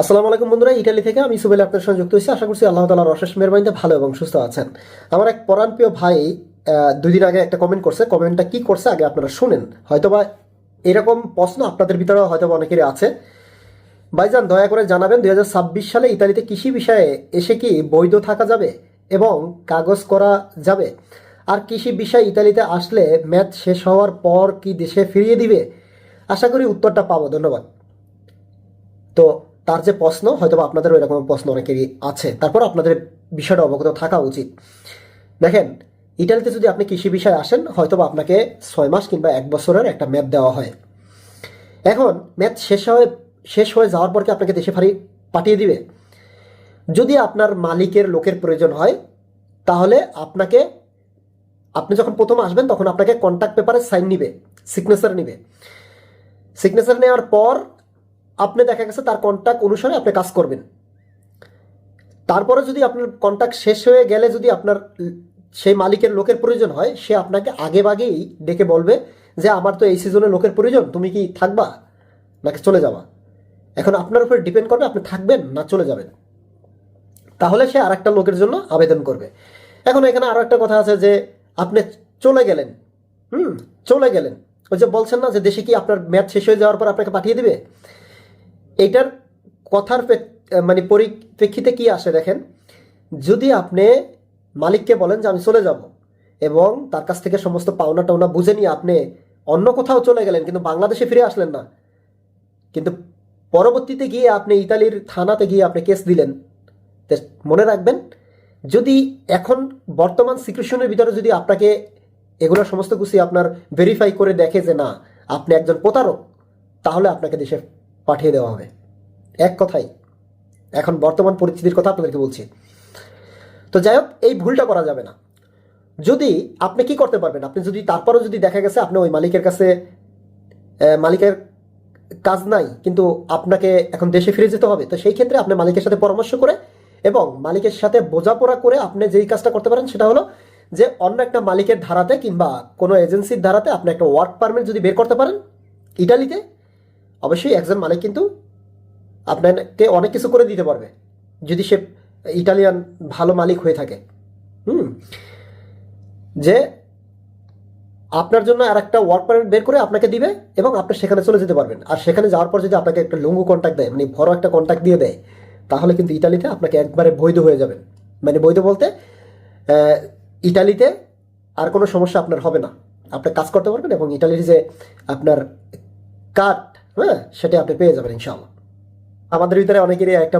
আসসালামু আলাইকুম বন্ধুরা, ইটালি থেকে আমি সুবেল আপনার সঙ্গে যুক্ত হয়েছি। আশা করছি আল্লাহ তালার অশেষ মেহরবানিতে ভালো এবং সুস্থ আছেন। আমার এক পরাণপ্রিয় ভাই দুই দিন আগে একটা কমেন্ট করছে। কমেন্টটা কি করছে আগে আপনারা শুনেন। হয়তোবা এরকম প্রশ্ন আপনাদের ভিতরে হয়তো অনেকেরই আছে। ভাইজান, দয়া করে জানাবেন দু হাজার ছাব্বিশ সালে ইতালিতে কৃষি বিষয়ে এসে কি বৈধ থাকা যাবে এবং কাগজ করা যাবে? আর কৃষি বিষয় ইতালিতে আসলে ম্যাচ শেষ হওয়ার পর কি দেশে ফিরিয়ে দিবে? আশা করি উত্তরটা পাবো। ধন্যবাদ। তো তার যে প্রশ্ন হয়তো আপনাদের এরকম প্রশ্ন অনেকেরই আছে। তারপর আপনাদের বিষয়টা অবগত থাকা উচিত। দেখেন, ইটালিতে যদি আপনি কৃষি বিষয়ে আসেন হয়তো আপনাকে ছয় মাস কিংবা এক বছরের একটা ম্যাপ দেওয়া হয়। এখন ম্যাচ শেষ হয়ে শেষ হয়ে যাওয়ার পর কি আপনাকে দেশে ফারি পাঠিয়ে দিবে? যদি আপনার মালিকের লোকের প্রয়োজন হয়, তাহলে আপনাকে, আপনি যখন প্রথম আসবেন, তখন আপনাকে কন্ট্যাক্ট পেপারে সাইন নিবে সিগনেচার নিবে। সিগনেচার নেওয়ার পর আপনি দেখা গেছে তার কন্ট্যাক্ট অনুসারে আপনি কাজ করবেন। তারপরে যদি আপনার কন্ট্যাক্ট শেষ হয়ে গেলে যদি আপনার সেই মালিকের লোকের প্রয়োজন হয়, সে আপনাকে আগে আগেই ডেকে বলবে যে, আমার তো এই সিজনে লোকের প্রয়োজন, তুমি কি থাকবা নাকি চলে যাবা? এখন আপনার উপর ডিপেন্ড করবে আপনি থাকবেন না চলে যাবেন। তাহলে সে আর একটা লোকের জন্য আবেদন করবে। এখন এখানে আরও একটা কথা আছে যে, আপনি চলে গেলেন, হুম, চলে গেলেন। ওই যে বলছেন না যে, দেশে কি আপনার ম্যাচ শেষ হয়ে যাওয়ার পর আপনাকে পাঠিয়ে দিবে? এইটার কথার মানে পরিপ্রেক্ষিতে কি আসে দেখেন? যদি আপনি মালিককে বলেন যে আমি চলে যাব এবং তার কাছ থেকে সমস্ত পাওনা টাওনা বুঝে নিয়ে আপনি অন্য কোথাও চলে গেলেন কিন্তু বাংলাদেশে ফিরে আসলেন না, কিন্তু পরবর্তীতে গিয়ে আপনি ইতালির থানাতে গিয়ে আপনি কেস দিলেন মনে রাখবেন, যদি এখন বর্তমান সিচুয়েশনের ভিতরে যদি আপনাকে এগুলো সমস্ত কিছু আপনার ভেরিফাই করে দেখে যে না, আপনি একজন প্রতারক, তাহলে আপনাকে দেশে পাঠিয়ে দেওয়া হবে। এক কথাই এখন বর্তমান পরিস্থিতির কথা আপনাদেরকে বলছি। তো যাই হোক, এই ভুলটা করা যাবে না। যদি আপনি কি করতে পারবেন? আপনি যদি, তারপরেও যদি দেখা গেছে আপনি ওই মালিকের কাছে মালিকের কাজ নাই, কিন্তু আপনাকে এখন দেশে ফিরে যেতে হবে, তো সেই ক্ষেত্রে আপনি মালিকের সাথে পরামর্শ করে এবং মালিকের সাথে বোঝাপড়া করে আপনি যেই কাজটা করতে পারেন, সেটা হলো যে অন্য একটা মালিকের ধারাতে কিংবা কোনো এজেন্সির ধারাতে আপনি একটা ওয়ার্ক পারমিট যদি বের করতে পারেন, ইটালিতে অবশ্যই একজন মালিক কিন্তু আপনাকে অনেক কিছু করে দিতে পারবে। যদি সে ইটালিয়ান ভালো মালিক হয়ে থাকে। হুম? যে আপনার জন্য আর একটা ওয়ার্ক পারমিট বের করে আপনাকে দিবে এবং আপনি সেখানে চলে যেতে পারবেন। আর সেখানে যাওয়ার পর যদি আপনাকে একটা লুঙ্গু কন্ট্যাক্ট দেয় মানে বড় একটা কন্ট্যাক্ট দিয়ে দেয়, তাহলে কিন্তু ইটালিতে আপনাকে একবারে বৈধ হয়ে যাবেন। মানে বৈধ বলতে ইটালিতে আর কোনো সমস্যা আপনার হবে না। আপনি কাজ করতে পারবেন এবং ইটালির যে আপনার কার্ড হ্যাঁ সেটা আপনি পেয়ে যাবেন, ইনশাআল্লাহ। আমাদের ভিতরে অনেকেরই একটা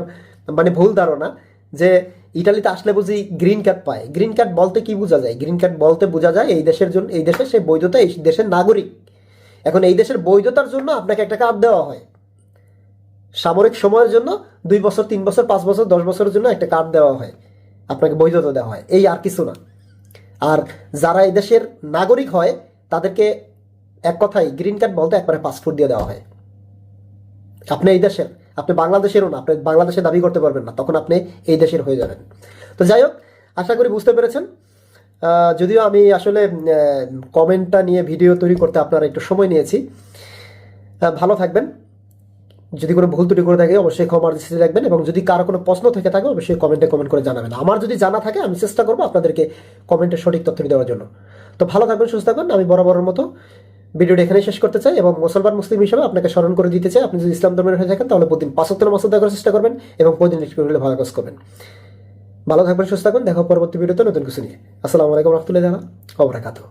মানে ভুল ধারণা যে ইটালিতে আসলে বুঝি গ্রিন কার্ড পায়। গ্রিন কার্ড বলতে কি বোঝা যায়? গ্রিন কার্ড বলতে বোঝা যায় এই দেশের জন্য এই দেশের সেই বৈধতা, এই দেশের নাগরিক। এখন এই দেশের বৈধতার জন্য আপনাকে একটা কার্ড দেওয়া হয়। সামরিক সময়ের জন্য দুই বছর, তিন বছর, পাঁচ বছর, দশ বছরের জন্য একটা কার্ড দেওয়া হয়। আপনাকে বৈধতা দেওয়া হয়। এই আর কিছু না। আর যারা এই দেশের নাগরিক হয়, তাদেরকে এক কথাই গ্রিন কার্ড বলতে একবারে পাসপোর্ট দিয়ে দেওয়া হয়। আপনি এই দেশের, আপনি বাংলাদেশেরও না, আপনি বাংলাদেশে দাবি করতে পারবেন না, তখন আপনি এই দেশের হয়ে যাবেন। তো যাই হোক, আশা করি বুঝতে পেরেছেন। যদিও আমি আসলে কমেন্টটা নিয়ে ভিডিও তৈরি করতে আপনারা একটু সময় নিয়েছি। ভালো থাকবেন। যদি কোনো ভুল ত্রুটি করে থাকে, অবশ্যই ক্ষমার দৃষ্টিতে রাখবেন এবং যদি কারও কোনো প্রশ্ন থেকে থাকে, অবশ্যই কমেন্টে কমেন্ট করে জানাবেন। আমার যদি জানা থাকে, আমি চেষ্টা করব আপনাদেরকে কমেন্টে সঠিক তথ্য দেওয়ার জন্য। তো ভালো থাকবেন, সুস্থ থাকবেন। আমি বরাবরের মতো ভিডিওটা এখানে শেষ করতে চাই এবং মুসলমান মুসলিম হিসেবে আপনাকে স্মরণ করে দিতে চাই, আপনি যদি ইসলাম ধর্মের হয়ে থাকেন, তাহলে প্রতিদিন পাঁচত্তর মাস দেখার চেষ্টা করবেন এবং প্রতিদিন করে ভালো কাজ করবেন। ভালো থাকবেন, সুস্থ থাকবেন, দেখো পরবর্তী ভিডিওতে নতুন কিছু নিয়ে। আসসালামু আলাইকুম রহমতুল্লাহ অবরাকাতু